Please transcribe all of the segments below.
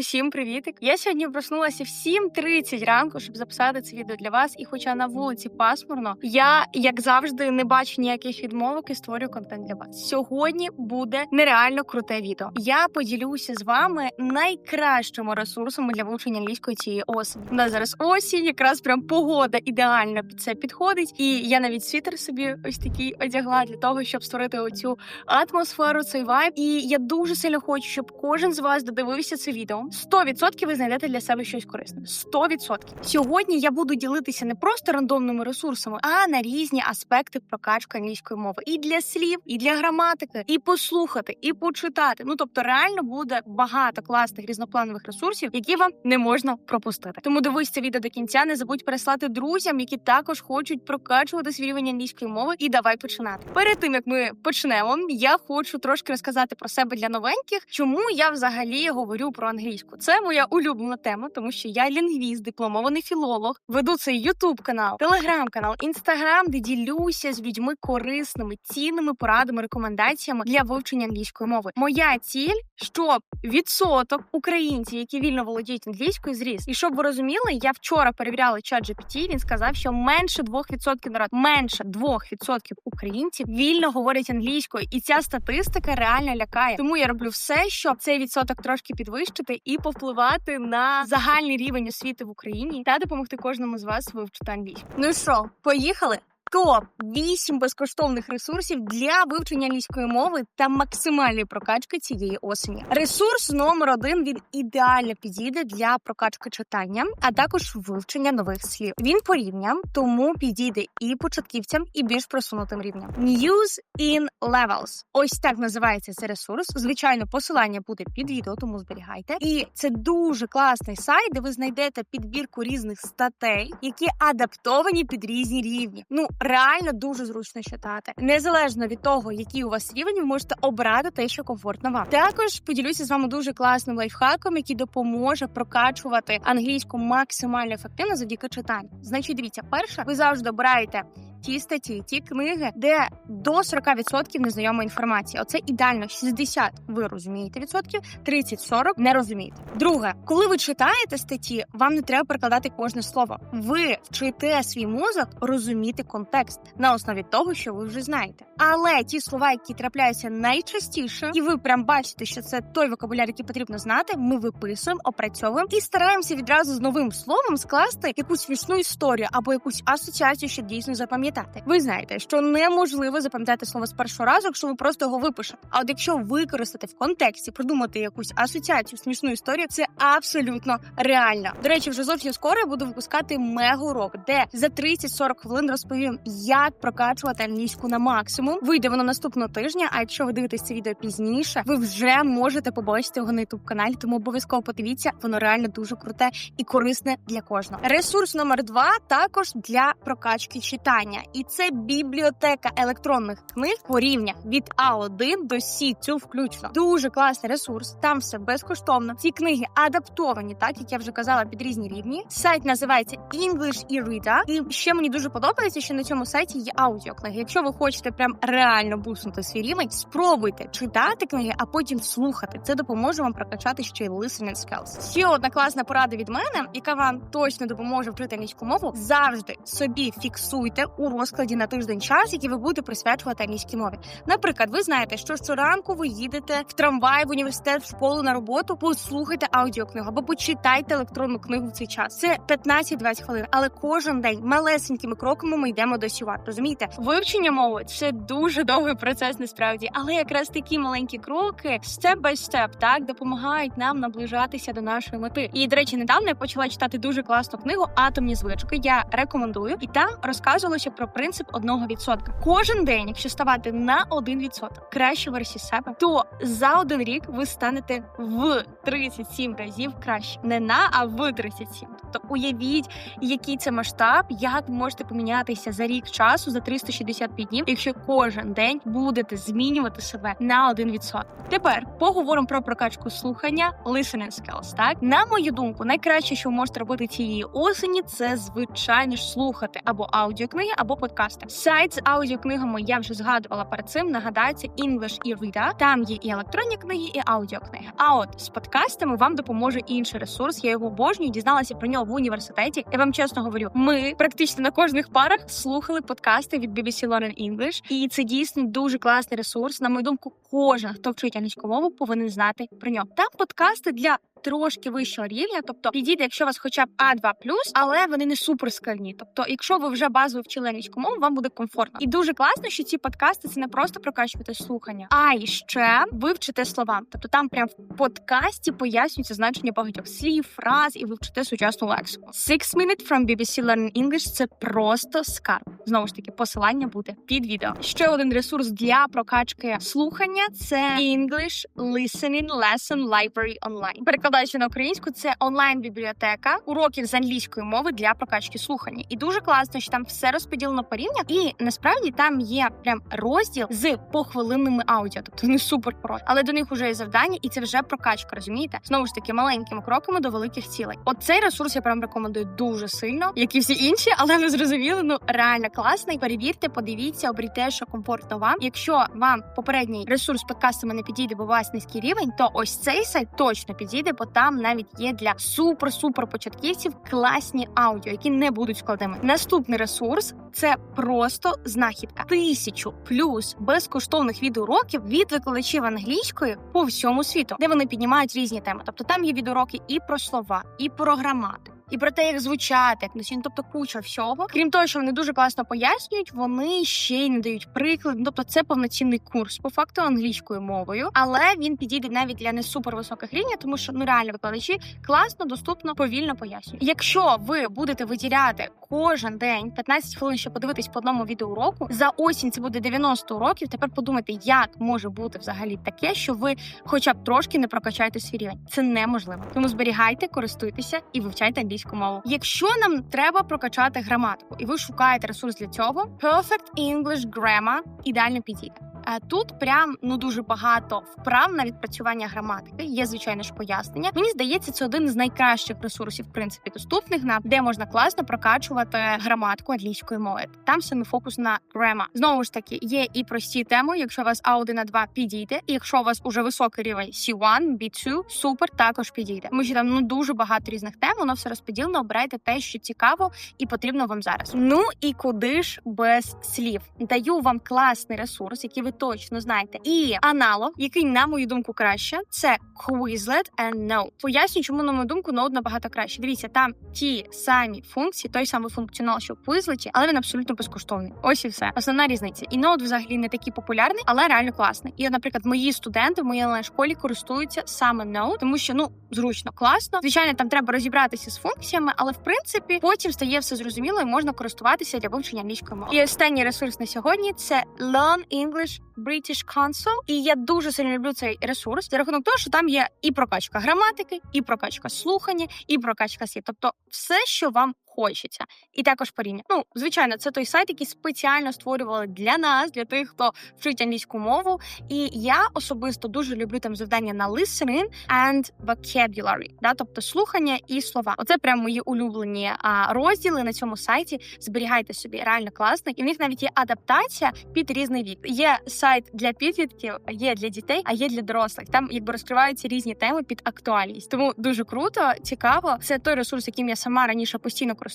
Усім привітик! Я сьогодні проснулася в 7.30 ранку, щоб записати це відео для вас. І хоча на вулиці пасмурно, я, як завжди, не бачу ніяких відмовок і створюю контент для вас. Сьогодні буде нереально круте відео. Я поділюся з вами найкращими ресурсами для вивчення англійської цієї осені. У нас зараз осінь, якраз прям погода ідеально під це підходить. І я навіть світер собі ось такий одягла для того, щоб створити оцю атмосферу, цей вайб. І я дуже сильно хочу, щоб кожен з вас додивився це відео. 100% ви знайдете для себе щось корисне. 100%. Сьогодні я буду ділитися не просто рандомними ресурсами, а на різні аспекти прокачки англійської мови. І для слів, і для граматики, і послухати, і почитати. Ну тобто, реально буде багато класних різнопланових ресурсів, які вам не можна пропустити. Тому дивись це відео до кінця. Не забудь переслати друзям, які також хочуть прокачувати свій рівень англійської мови. І давай починати. Перед тим як ми почнемо, я хочу трошки розказати про себе для новеньких, чому я взагалі говорю про англійську. Це моя улюблена тема, тому що я лінгвіст, дипломований філолог, веду цей ютуб канал, телеграм-канал, інстаграм, де ділюся з людьми корисними, цінними порадами, рекомендаціями для вивчення англійської мови. Моя ціль, щоб відсоток українців, які вільно володіють англійською, зріс. І щоб ви розуміли, я вчора перевіряла чат GPT, Він сказав, що менше 2% народ, менше 2% українців вільно говорять англійською, і ця статистика реально лякає. Тому я роблю все, щоб цей відсоток трошки підвищити і повпливати на загальний рівень освіти в Україні та допомогти кожному з вас вивчити англійську. Ну що, поїхали? Топ 8 безкоштовних ресурсів для вивчення англійської мови та максимальної прокачки цієї осені. Ресурс номер один він ідеально підійде для прокачки читання, а також вивчення нових слів. Він по рівням, тому підійде і початківцям, і більш просунутим рівням. News in Levels. Ось так називається цей ресурс. Звичайно, посилання буде під відео, тому зберігайте. І це дуже класний сайт, де ви знайдете підбірку різних статей, які адаптовані під різні рівні. Ну реально дуже зручно читати. Незалежно від того, який у вас рівень, ви можете обрати те, що комфортно вам. Також поділюся з вами дуже класним лайфхаком, який допоможе прокачувати англійську максимально ефективно завдяки читанню. Значить, дивіться, перше, ви завжди обираєте. Ті статті, ті книги, де до 40% незнайомої інформації. Оце ідеально 60 ви розумієте відсотків, 30-40 не розумієте. Друге, коли ви читаєте статті, вам не треба перекладати кожне слово. Ви вчите свій мозок розуміти контекст на основі того, що ви вже знаєте. Але ті слова, які трапляються найчастіше, і ви прям бачите, що це той вокабуляр, який потрібно знати. Ми виписуємо, опрацьовуємо і стараємося відразу з новим словом скласти якусь смішну історію або якусь асоціацію, що дійсно запам'ятати. Ви знаєте, що неможливо запам'ятати слово з першого разу, якщо ви просто його випишете. А от якщо використати в контексті, придумати якусь асоціацію, смішну історію, це абсолютно реально. До речі, вже зовсім скоро я буду випускати мега-урок, де за 30-40 хвилин розповім, як прокачувати англійську на максимум. Вийде воно наступного тижня. А якщо ви дивитесь це відео пізніше, ви вже можете побачити його на youtube каналі. Тому обов'язково подивіться, воно реально дуже круте і корисне для кожного. Ресурс номер два також для прокачки читання, і це бібліотека електронних книг по рівнях від А1 до С2 включно. Дуже класний ресурс. Там все безкоштовно. Ці книги адаптовані, так як я вже казала, під різні рівні. Сайт називається English і Reader. І ще мені дуже подобається, що на цьому сайті є аудіокниги. Якщо ви хочете прям реально буснути свій рівень, спробуйте читати книги, а потім слухати. Це допоможе вам прокачати ще й listening skills. Ще одна класна порада від мене, яка вам точно допоможе вчити англійську мову. Завжди собі фіксуйте у розкладі на тиждень час, який ви будете присвячувати англійській мові. Наприклад, ви знаєте, що щоранку ви їдете в трамвай, в університет, в школу на роботу, послухайте аудіокнигу або почитайте електронну книгу в цей час. Це 15-20 хвилин, але кожен день малесенькими кроками ми йдемо до сюват. Розумієте, вивчення мови це дуже довгий процес, насправді, але якраз такі маленькі кроки, степ бай степ, так допомагають нам наближатися до нашої мети. І до речі, недавно я почала читати дуже класну книгу Атомні звички. Я рекомендую, і там розказувалося про принцип одного відсотка. Кожен день, якщо ставати на один відсоток краще версії себе, то за один рік ви станете в 37 разів краще, не на а в 37. Тобто уявіть, який це масштаб, як ви можете помінятися за рік часу за 365 днів, якщо кожен день будете змінювати себе на 1%. Тепер поговоримо про прокачку слухання listening skills, Так на мою думку, найкраще, що ви можете робити цієї осені, це звичайно ж слухати або аудіокниги, або подкасти. Сайт з аудіокнигами я вже згадувала перед цим. Нагадається English і Reader. Там є і електронні книги, і аудіокниги. А от з подкастами вам допоможе інший ресурс. Я його обожнюю, дізналася про нього в університеті. Я вам чесно говорю, ми практично на кожних парах слухали подкасти від BBC Learn English, і це дійсно дуже класний ресурс. На мою думку, кожен хто вчить англійську мову, повинен знати про нього. Там подкасти для трошки вищого рівня, тобто підійде, якщо у вас хоча б А2+, але вони не суперскальні. Тобто, якщо ви вже базово вчили англійську мову, вам буде комфортно. І дуже класно, що ці подкасти це не просто прокачувати слухання, а й ще вивчити слова. Тобто там прям в подкасті пояснюється значення багатьох слів, фраз і вивчити сучасну лексику. Six Minute from BBC Learn English – це просто скарб. Знову ж таки, посилання буде під відео. Ще один ресурс для прокачки слухання це English Listening Lesson Library Online. Перекладаючи на українську, це онлайн-бібліотека уроків з англійської мови для прокачки слухання. І дуже класно, що там все розподілено по рівнях. І насправді там є прям розділ з похвилинними аудіо, тобто не супер просто. Але до них вже є завдання, і це вже прокачка. Розумієте? Знову ж таки, маленькими кроками до великих цілей. От цей ресурс я прям рекомендую дуже сильно, як і всі інші, але ви зрозуміли, ну реально класний. Перевірте, подивіться, обрійте, що комфортно вам. Якщо вам попередній ресурс подкастами не підійде, бо у вас низький рівень, то ось цей сайт точно підійде, бо там навіть є для супер-супер початківців класні аудіо, які не будуть складними. Наступний ресурс це просто знахідка. Тисячу плюс безкоштовних відеоуроків від викладачів англійської по всьому світу, де вони піднімають різні теми. Тобто там є відеоуроки і про слова, і про граматику і про те, як звучати, як носіння, тобто куча всього. Крім того, що вони дуже класно пояснюють, вони ще й не дають приклад. Тобто, це повноцінний курс по факту англійською мовою, але він підійде навіть для не супер високих рівнів, тому що ну реально викладачі класно, доступно, повільно пояснюють. Якщо ви будете виділяти кожен день 15 хвилин, щоб подивитись по одному відеоуроку, за осінь це буде 90 уроків. Тепер подумайте, як може бути взагалі таке, що ви, хоча б трошки не прокачаєте свій рівень. Це неможливо. Тому зберігайте, користуйтеся і вивчайте англійську англійську мову. Якщо нам треба прокачати граматику, і ви шукаєте ресурс для цього, Perfect English Grammar ідеально підійде. Е, тут прям ну дуже багато вправ на відпрацювання граматики. Є звичайно ж пояснення. Мені здається, це один з найкращих ресурсів, в принципі, доступних нам, де можна класно прокачувати граматику англійської мови. Там саме фокус на грема. Знову ж таки, є і прості теми. Якщо у вас A1 на 2 підійде, і якщо у вас уже високий рівень C1, B2, супер також підійде. Тому що там ну дуже багато різних тем. Воно все розподілено. Обирайте те, що цікаво і потрібно вам зараз. Ну і куди ж без слів? Даю вам класний ресурс, який ви точно знаєте. І аналог, який, на мою думку, краще, це Quizlet and Note. Поясню, чому на мою думку Note набагато краще. Дивіться, там ті самі функції, той самий функціонал, що в Quizlet, але він абсолютно безкоштовний. Ось і все. Основна різниця. І Note взагалі не такий популярний, але реально класний. І, наприклад, мої студенти в моїй школі користуються саме Note, тому що ну зручно, класно. Звичайно, там треба розібратися з функціями, але в принципі потім стає все зрозуміло і можна користуватися для вивчення англійської мови. І останній ресурс на сьогодні це Learn English British Council. І я дуже сильно люблю цей ресурс за рахунок того, що там є і прокачка граматики, і прокачка слухання, і прокачка слів. Тобто, все, що вам хочеться, і також порівня. Ну, звичайно, це той сайт, який спеціально створювали для нас, для тих, хто вчить англійську мову. І я особисто дуже люблю там завдання на listening and vocabulary, да, тобто слухання і слова. Оце прям мої улюблені а, розділи на цьому сайті. Зберігайте собі реально класно, і в них навіть є адаптація під різний вік. Є сайт для підлітків, є для дітей, а є для дорослих. Там якби розкриваються різні теми під актуальність. Тому дуже круто, цікаво. Це той ресурс, яким я сама раніше постійно користувалася,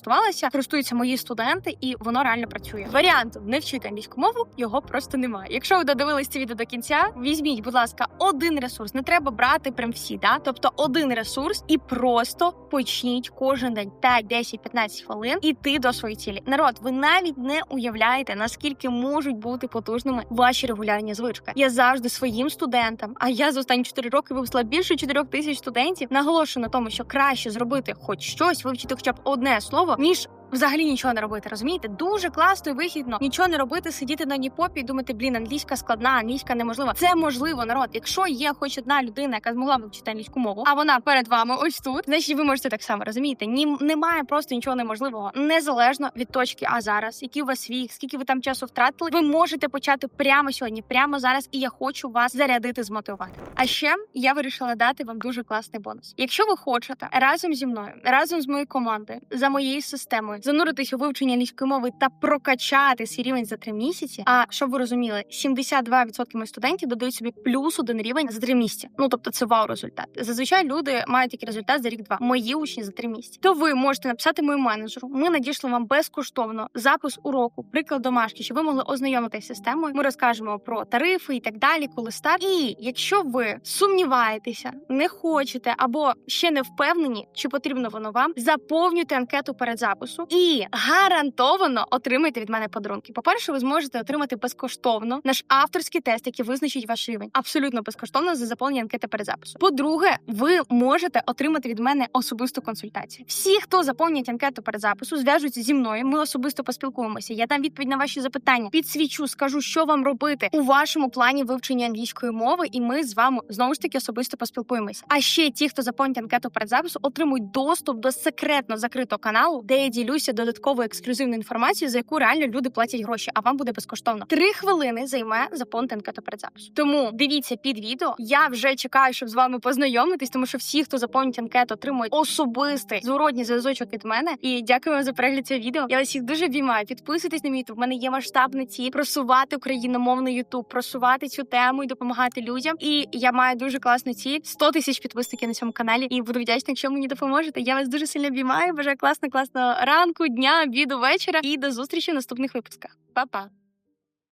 користуються мої студенти, і воно реально працює. Варіанту не вчити англійську мову його просто немає. Якщо ви додивились це відео до кінця, візьміть, будь ласка, один ресурс. Не треба брати прям всі, да тобто один ресурс, і просто почніть кожен день 5, 10, 15 хвилин іти до своєї цілі. Народ, ви навіть не уявляєте, наскільки можуть бути потужними ваші регулярні звички. Я завжди своїм студентам, а я за останні 4 роки вивчила більше 4 тисяч студентів. Наголошую на тому, що краще зробити хоч щось, вивчити хоча б одне слово, ніж взагалі нічого не робити. Розумієте? Дуже класно і вигідно нічого не робити, сидіти на ніпопі і думати, блін, англійська складна, англійська неможлива. Це можливо, народ. Якщо є хоч одна людина, яка змогла вивчити англійську мову, а вона перед вами ось тут, значить ви можете так само розумієте. Ні, немає просто нічого неможливого, незалежно від точки. А зараз, який у вас вік, скільки ви там часу втратили, ви можете почати прямо сьогодні, прямо зараз. І я хочу вас зарядити, змотивувати. А ще я вирішила дати вам дуже класний бонус. Якщо ви хочете разом зі мною, разом з моєю командою, за моєю системою, зануритись у вивчення англійської мови та прокачати свій рівень за три місяці. А щоб ви розуміли, 72% моїх студентів додають собі плюс один рівень за три місяці. Ну тобто це вау результат. Зазвичай люди мають такий результат за рік-два. Мої учні за три місяці. То ви можете написати моєму менеджеру. Ми надійшли вам безкоштовно запис уроку, приклад домашки, щоб ви могли ознайомитися з системою. Ми розкажемо про тарифи і так далі, коли старт. І якщо ви сумніваєтеся, не хочете або ще не впевнені, чи потрібно воно вам, заповнюйте анкету перед запису і гарантовано отримайте від мене подарунки. По перше, ви зможете отримати безкоштовно наш авторський тест, який визначить ваш рівень, абсолютно безкоштовно за заповнення анкети перед запису. По-друге, ви можете отримати від мене особисту консультацію. Всі, хто заповнять анкету перед запису, зв'яжуться зі мною. Ми особисто поспілкуємося. Я дам відповідь на ваші запитання, підсвічу, скажу, що вам робити у вашому плані вивчення англійської мови, і ми з вами знову ж таки особисто поспілкуємося. А ще ті, хто заповнять анкету перед запису, отримують доступ до секретно закритого каналу, де я ділюся додатковою ексклюзивною інформацією, за яку реально люди платять гроші, а вам буде безкоштовно. Три хвилини займе заповнити анкету перед запису. Тому дивіться під відео. Я вже чекаю, щоб з вами познайомитись, тому що всі, хто заповнить анкету, отримують особистий зворотній зв'язочок від мене. І дякую вам за перегляд цього відео. Я вас всіх дуже обіймаю. Підписуйтесь на мій YouTube. У мене є масштабна ціль просувати україномовний YouTube, просувати цю тему і допомагати людям. І я маю дуже класну ціль 100 тисяч підписників на цьому каналі. І буду вдячна, якщо мені допоможете. Я вас дуже сильно обіймаю. Бажаю класно, класного ранку, дня, обіду, вечора і до зустрічі в наступних випусках. Па-па!